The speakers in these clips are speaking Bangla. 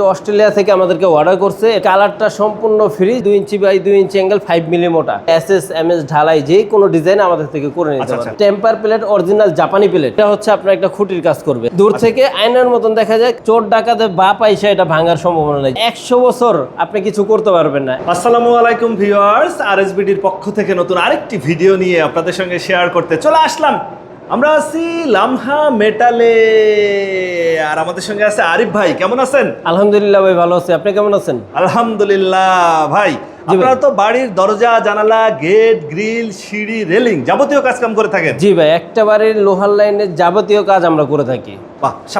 তো অস্ট্রেলিয়া থেকে আমাদেরকে অর্ডার করছে। কালারটা সম্পূর্ণ ফ্রি দুই ইঞ্চি বাই দুই ইঞ্চি অ্যাঙ্গেল ফাইভ মিলি মোটা এস এস এম এস ঢালাই যে কোনো ডিজাইন আমাদের থেকে করে নিতে আচ্ছা, পারে আচ্ছা। টেম্পার প্লেট অরিজিনাল জাপানি প্লেট এটা হচ্ছে আপনার একটা খুঁটির কাজ করবে। দূর আচ্ছা। থেকে আয়নার মতন দেখা যায়। চোর ডাকাতে বা পাইসা এটা ভাঙার সম্ভাবনা নেই। একশো বছর আপনি কিছু করতে পারবেন না। আসসালামু আলাইকুম ভিউয়ার্স আরএসবিডির পক্ষ থেকে নতুন আরেকটি ভিডিও নিয়ে আপনাদের সঙ্গে শেয়ার করতে চলে আসলাম। আমরা আছি লামহা মেটালে। আর আমাদের সঙ্গে আছে আরিফ ভাই কেমন আছেন? আলহামদুলিল্লাহ ভাই ভালো আছি। আপনি কেমন আছেন? আলহামদুলিল্লাহ ভাই। আপনারা তো বাড়ির দরজা জানালা গেট গ্রিল সিঁড়ি রেলিং যাবতীয় কাজ কাম করে থাকেন। জি ভাই একটা বাড়ির লোহার লাইনের যাবতীয় কাজ আমরা করে থাকি।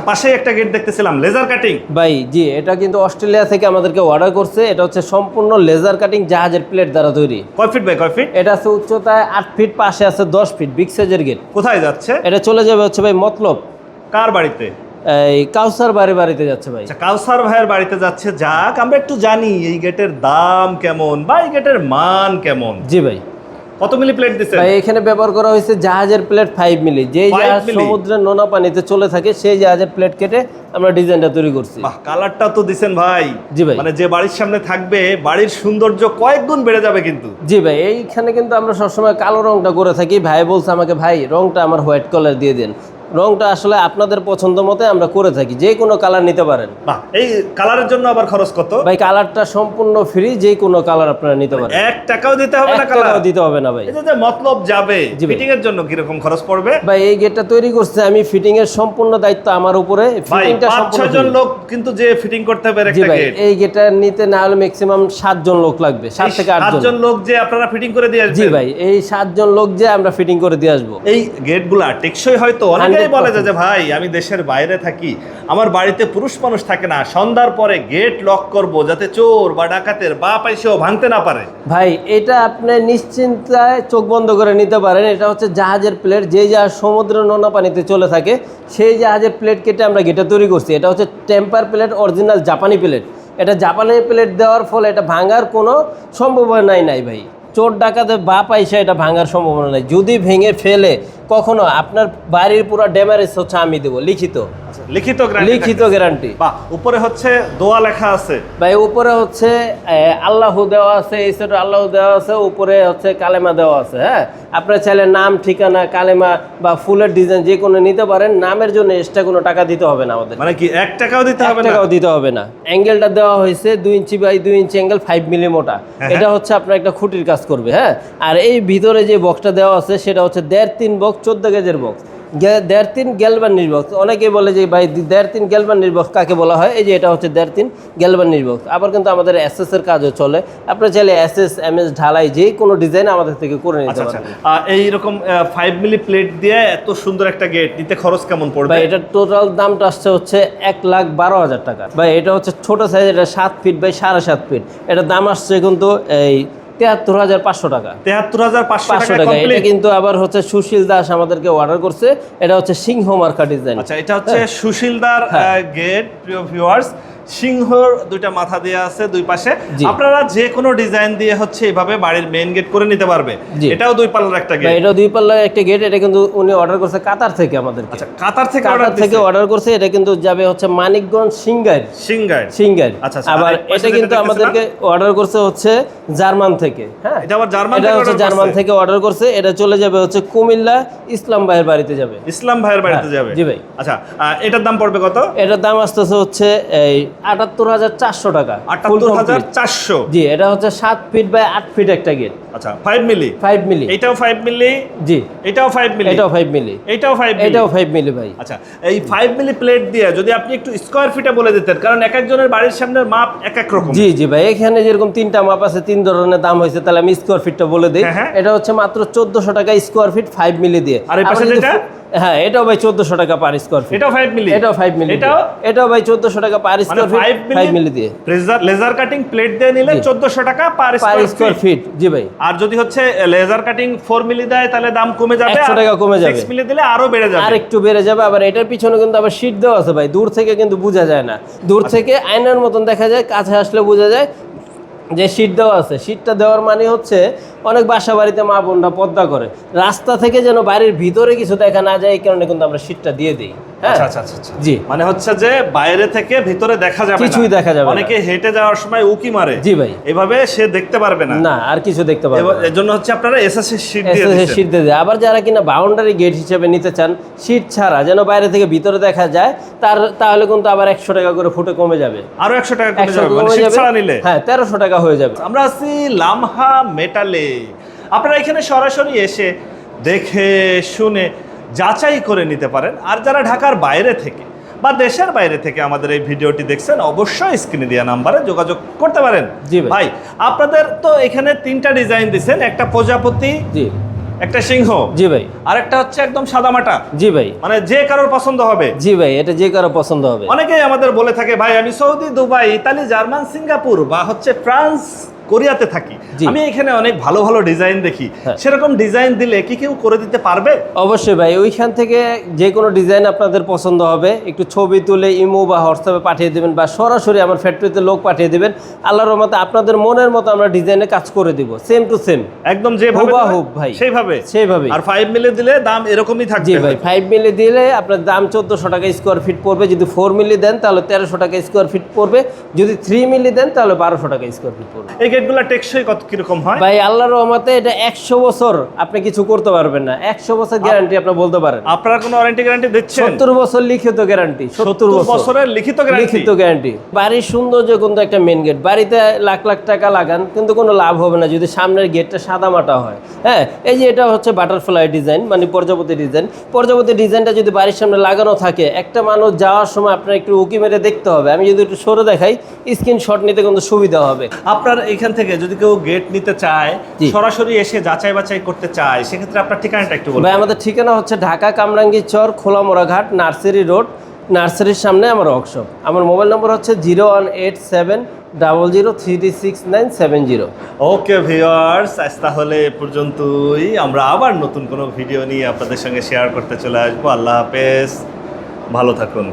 পাশেই একটা গেট দেখতেছিলাম লেজার কাটিং। ভাই জি এটা কিন্তু অস্ট্রেলিয়া থেকে আমাদেরকে অর্ডার করছে। এটা হচ্ছে সম্পূর্ণ লেজার কাটিং জাহাজের প্লেট দ্বারা তৈরি। কয় ফিট বাই কয় ফিট এটা আছে উচ্চতায় আট ফিট পাশে আছে দশ ফিট বিগ সাইজের গেট কোথায় যাচ্ছে? এটা চলে যাবে হচ্ছে ভাই মতলব। কার বাড়িতে? এই কাউসার বাড়ি বাড়িতে যাচ্ছে ভাই। আচ্ছা কাউসার ভাইয়ের বাড়িতে যাচ্ছে যাক আমরা একটু জানি এই গেটের দাম কেমন বা এই গেটের মান কেমন। জি ভাই। কত মিলি প্লেট দিচ্ছেন ভাই এখানে ব্যবহার করা হয়েছে জাহাজের প্লেট ফাইভ মিলি। যেই জাহাজ সমুদ্রের নোনা পানিতে চলে থাকে সেই জাহাজের প্লেট কেটে আমরা ডিজাইনটা তৈরি করছি। বাহ কালারটা তো দিছেন ভাই। জি ভাই। মানে যে বাড়ির সামনে থাকবে বাড়ির সৌন্দর্য কয়েক গুণ বেড়ে যাবে কিন্তু। জি ভাই এইখানে কিন্তু আমরা সবসময় কালো রংটা করে থাকি। ভাই বলছে আমাকে ভাই রংটা আমার হোয়াইট কালার দিয়ে দেন। রংটা আসলে আপনাদের পছন্দ মতো আমরা করে থাকি যে কোনো কালার নিতে পারেন। বাহ এই কালারের জন্য আবার খরচ কত? ভাই কালারটা সম্পূর্ণ ফ্রি যে কোনো কালার আপনারা নিতে পারেন। এক টাকাও দিতে হবে না কালার দিতে হবে না ভাই। এটা যে মতলব যাবে ফিটিং এর জন্য কীরকম খরচ পড়বে? ভাই এই গেটটা তৈরি করছে আমি ফিটিং এর সম্পূর্ণ দায়িত্ব আমার উপরে। ফিটিংটা সম্পূর্ণ জন লোক কিন্তু যে ফিটিং করতে জি একটা ভাই গেট এই গেটটা নিতে না হলে ম্যাক্সিমাম সাতজন লোক লাগবে সাত থেকে আটজন জন। লোক যে আপনারা ফিটিং করে দিয়ে আসবেন? জি ভাই এই সাতজন লোক যে আমরা ফিটিং করে দিয়ে আসব। এই গেটগুলা টেকসই হয়তো অনেকেই বলে যে, ভাই, আমি দেশের বাইরে থাকি। আমার বাড়িতে পুরুষ মানুষ থাকে না। সন্ধ্যার পরে গেট লক করব যাতে চোর বা ডাকাতের বা পাইসেও ভাঙতে না পারে। ভাই, এটা আপনি নিশ্চিন্তায় চোখ বন্ধ করে নিতে পারেন। এটা হচ্ছে জাহাজের প্লেট যে জাহাজ সমুদ্র নোনা পানিতে চলে থাকে, সেই জাহাজের প্লেট কেটে আমরা গেটে তৈরি করছি। এটা হচ্ছে টেম্পার প্লেট অরিজিনাল জাপানি প্লেট এটা জাপানি প্লেট দেওয়ার ফলে এটা ভাঙার কোনো সম্ভাবনাই নাই, ভাই। চোর ডাকাতে বা পাইসা এটা ভাঙার সম্ভাবনা নাই। যদি ভেঙে ফেলে কখনো আপনার বাড়ির পুরো ড্যামারেজ হচ্ছে আমি দেবো লিখিত। লিখিত লিখিত গ্যারান্টি বা উপরে হচ্ছে দোয়া লেখা আছে। ভাই উপরে হচ্ছে আল্লাহ দেওয়া আছে এই সাইডে আল্লাহ দেওয়া আছে উপরে হচ্ছে কালেমা দেওয়া আছে হ্যাঁ? আপনার চাইলে নাম ঠিকানা কালেমা বা ফুলের ডিজাইন যে কোনো নিতে পারেন নামের জন্য এক্সট্রা কোনো টাকা দিতে হবে না আমাদের। মানে কি এক টাকাও দিতে হবে না? টাকাও দিতে হবে না। অ্যাঙ্গেলটা দেওয়া হয়েছে দুই ইঞ্চি বাই দুই ইঞ্চি অ্যাঙ্গেল ফাইভ মিলি মোটা। হ্যাঁ, এটা হচ্ছে আপনার একটা খুঁটির কাজ করবে হ্যাঁ? আর এই ভিতরে যে বক্সটা দেওয়া আছে সেটা হচ্ছে দেড় তিন বক্স চোদ্দ গেজের বক্স দেড় তিন গ্যালবানির বক্স অনেকেই বলে যে ভাই দেড় তিন গ্যালবানির বক্স কাকে বলা হয়? এই যে এটা হচ্ছে দেড় তিন গ্যালবানির বক্স আবার কিন্তু আমাদের এসএস এর কাজও চলে। আপনার চাইলে এসএস এম এস ঢালাই যে কোনো ডিজাইন আমাদের থেকে করে নিতে আচ্ছা আচ্ছা। এইরকম ফাইভ মিলি প্লেট দিয়ে এত সুন্দর একটা গেট নিতে খরচ কেমন পড়বে? ভাই এটার টোটাল দামটা আসছে হচ্ছে এক লাখ বারো হাজার টাকা। ভাই এটা হচ্ছে ছোট সাইজ এটা সাত ফিট বাই সাড়ে সাত ফিট এটার দাম আসছে কিন্তু এই তেহাত্তর হাজার পাঁচশো টাকা। তেহাত্তর হাজার পাঁচশো টাকা এটা কিন্তু আবার হচ্ছে সুশীল দাস আমাদেরকে অর্ডার করছে। এটা হচ্ছে সিংহ মার্কা ডিজাইন আচ্ছা এটা হচ্ছে সুশীলদার হ্যাঁ। গেট প্রিয় ভিউয়ার্স সিংহর দুইটা মাথা দিয়ে আছে দুই পাশে। আপনারা যে কোনো ডিজাইন দিয়ে হচ্ছে এইভাবে বাড়ির মেইন গেট করে নিতে পারবে। এটাও দুই পাল্লার একটা গেট এটা দুই পাল্লার একটা গেট এটা কিন্তু উনি অর্ডার করছে কাতার থেকে আমাদের আচ্ছা কাতার থেকে কাতার থেকে অর্ডার করছে এটা কিন্তু যাবে হচ্ছে মানিকগঞ্জ সিঙ্গার সিঙ্গার সিঙ্গার আচ্ছা, আচ্ছা, আবার এটা কিন্তু আমাদেরকে অর্ডার করছে হচ্ছে জার্মান থেকে হ্যাঁ? এটা আবার জার্মান এটা থেকে হচ্ছে জার্মান থেকে অর্ডার করছে এটা চলে যাবে হচ্ছে কুমিল্লা ইসলাম ভাইয়ের বাড়িতে যাবে। ইসলাম ভাইয়ের বাড়িতে হ্যাঁ, যাবে। জি ভাই। আচ্ছা এটার দাম পড়বে কত? এটার দাম আসতেছে হচ্ছে এই আটাত্তর হাজার চারশো টাকা। আটাত্তর হাজার চারশো। জি এটা হচ্ছে সাত ফিট বাই আট ফিট একটা গেট আচ্ছা ফাইভ মিলি ফাইভ মিলি এটাও ফাইভ মিলি জি। এটাও ফাইভ মিলি এটাও ফাইভ মিলি এটাও ফাইভ এটাও ফাইভ মিলি ভাই। আচ্ছা এই ফাইভ মিলি প্লেট দিয়ে যদি আপনি একটু স্কোয়ার ফিটে বলে দিতেন কারণ এক একজনের বাড়ির সামনের মাপ এক এক রকম। জি জি ভাই এখানে যেরকম তিনটা মাপ আছে তিন ধরনের দাম হয়েছে তাহলে আমি স্কোয়ার ফিটটা বলে দিই। হ্যাঁ, হ্যাঁ। এটা হচ্ছে মাত্র চোদ্দশো টাকা স্কোয়ার ফিট ফাইভ মিলি দিয়ে। আর এই পাশে যেটা? হ্যাঁ এটাও ভাই চোদ্দশো টাকা পার স্কোয়ার ফিট এটাও ফাইভ মিলি এটাও ফাইভ মিলি এটাও? এটাও ভাই চোদ্দশো টাকা per square feet five five milli দিয়ে। লেজার লেজার কাটিং প্লেট দিয়ে নিলে জি। চোদ্দশো টাকা পার স্কোয়ার ফিট জি ভাই। আর যদি হচ্ছে লেজার কাটিং ফোর মিলি দেয় তাহলে দাম কমে যাবে 100 টাকা কমে যাবে। সিক্স মিলি দিলে আরও বেড়ে যাবে। আর একটু বেড়ে যাবে আবার এটার পিছনে কিন্তু আবার শীট দেওয়া আছে ভাই। দূর থেকে কিন্তু বোঝা যায় না। দূর আচ্ছা। থেকে আয়নার মতন দেখা যায় কাছে আসলে বোঝা যায় যে শীট দেওয়া আছে। শীটটা দেওয়ার মানে হচ্ছে অনেক বাসা বাড়িতে মা বোনরা পদ্মা করে। রাস্তা থেকে যেন বাড়ির ভিতরে কিছু দেখা না যায় এই কারণে কিন্তু আমরা সিটটা দিয়ে দিই। হ্যাঁ? আচ্ছা আচ্ছা আচ্ছা। জি। মানে হচ্ছে যে বাইরে থেকে ভিতরে দেখা যাবে কিছুই দেখা যাবে অনেকে হেঁটে যাওয়ার সময় উকি মারে। জি ভাই। এভাবে সে দেখতে পারবে না। না আর কিছু দেখতে এবার- এর জন্য হচ্ছে আপনারা শীট দিয়ে এসএসএ আবার যারা কিনা বাউন্ডারি গেট হিসেবে নিতে চান সিট ছাড়া যেন বাইরে থেকে ভিতরে দেখা যায় তার তাহলে কিন্তু আবার একশো টাকা করে ফুটে কমে যাবে। আরও একশো টাকা কমে যাবে। মানে শীট ছাড়া নিলে। হ্যাঁ তেরোশো টাকা হয়ে যাবে। আমরা আছি লামহা মেটালে আপনারা এখানে সরাসরি এসে দেখে শুনে যাচাই করে নিতে পারেন। আর যারা ঢাকার বাইরে থেকে বা দেশের বাইরে থেকে আমাদের এই ভিডিওটি দেখছেন অবশ্যই স্ক্রিনে দেওয়া নাম্বারে যোগাযোগ করতে পারেন। জি ভাই। আপনাদের তো এখানে তিনটা ডিজাইন দিচ্ছেন একটা প্রজাপতি জি। একটা সিংহ। জি ভাই। আর একটা হচ্ছে একদম সাদামাটা জি ভাই। মানে যে কারোর পছন্দ হবে। জি ভাই এটা যে কারও পছন্দ হবে। অনেকেই আমাদের বলে থাকে ভাই আমি Saudi Dubai Italy German Singapore বা হচ্ছে ফ্রান্স কোরিয়াতে থাকি। আমি এখানে অনেক ভালো ভালো ডিজাইন দেখি। হ্যাঁ। সেরকম ডিজাইন দিলে কি কেউ করে দিতে পারবে? অবশ্যই ভাই ওইখান থেকে যে কোনো ডিজাইন আপনাদের পছন্দ হবে। একটু ছবি তুলে ইমো বা হোয়াটসঅ্যাপে পাঠিয়ে দেবেন বা সরাসরি আমার ফ্যাক্টরিতে লোক পাঠিয়ে দেবেন। আল্লাহর রহমতে আপনাদের মনের মতো আমরা ডিজাইনে কাজ করে দিব। সেম টু সেম একদম যেভাবে দেবেন, ভাই। সেইভাবে। সেইভাবে আর ফাইভ মিলে দিলে দাম এরকমই থাকবে। জি ভাই ফাইভ মিলি দিলে আপনার দাম চোদ্দোশো টাকা স্কোয়ার ফিট পড়বে। যদি ফোর মিলি দেন তাহলে তেরোশো টাকা স্কোয়ার ফিট পড়বে। যদি থ্রি মিলি দেন তাহলে বারোশো টাকা স্কোয়ার ফিট পড়বে। গেটগুলো টেকসই কত কীরকম হয়? ভাই আল্লাহর রহমতে এটা একশো বছর আপনি কিছু করতে পারবেন না। একশো বছর গ্যারান্টি আপনি বলতে পারেন। আপনারা কোনো ওয়ারেন্টি গ্যারান্টি দিচ্ছেন? সত্তর বছর লিখিত গ্যারান্টি সত্তর সত্তর বছর। বছরের লিখিত গ্যারান্টি লিখিত গ্যারান্টি বাড়ির সৌন্দর্য কিন্তু একটা মেন গেট বাড়িতে লাখ লাখ টাকা লাগান কিন্তু কোনো লাভ হবে না যদি সামনের গেটটা সাদা মাটা হয়। হ্যাঁ এই যে এটা হচ্ছে বাটারফ্লাই ডিজাইন মানে প্রজাপতি ডিজাইন প্রজাপতি ডিজাইনটা যদি বাড়ির সামনে লাগানো থাকে একটা মানুষ যাওয়ার সময় আপনার একটু উকি মেরে দেখতে হবে। আমি যদি একটু সরে দেখাই স্ক্রিনশট নিতে কিন্তু সুবিধা হবে। আপনার এখান থেকে যদি কেউ গেট নিতে চায়। সরাসরি এসে যাচাই বাছাই করতে চায় সেক্ষেত্রে আপনার ঠিকানাটা একটু বলুন। ভাই আমাদের ঠিকানা হচ্ছে ঢাকা কামরাঙ্গি চর খোলামোড়া ঘাট নার্সারি রোড নার্সারির সামনে আমার ওয়ার্কশপ আমার মোবাইল নম্বর হচ্ছে zero one eight seven double zero three six nine seven zero. Okay viewers আজ তাহলে এ পর্যন্তই। আমরা আবার নতুন কোনো ভিডিও নিয়ে আপনাদের সঙ্গে শেয়ার করতে চলে আসব। আল্লাহ হাফেজ। ভালো থাকুন।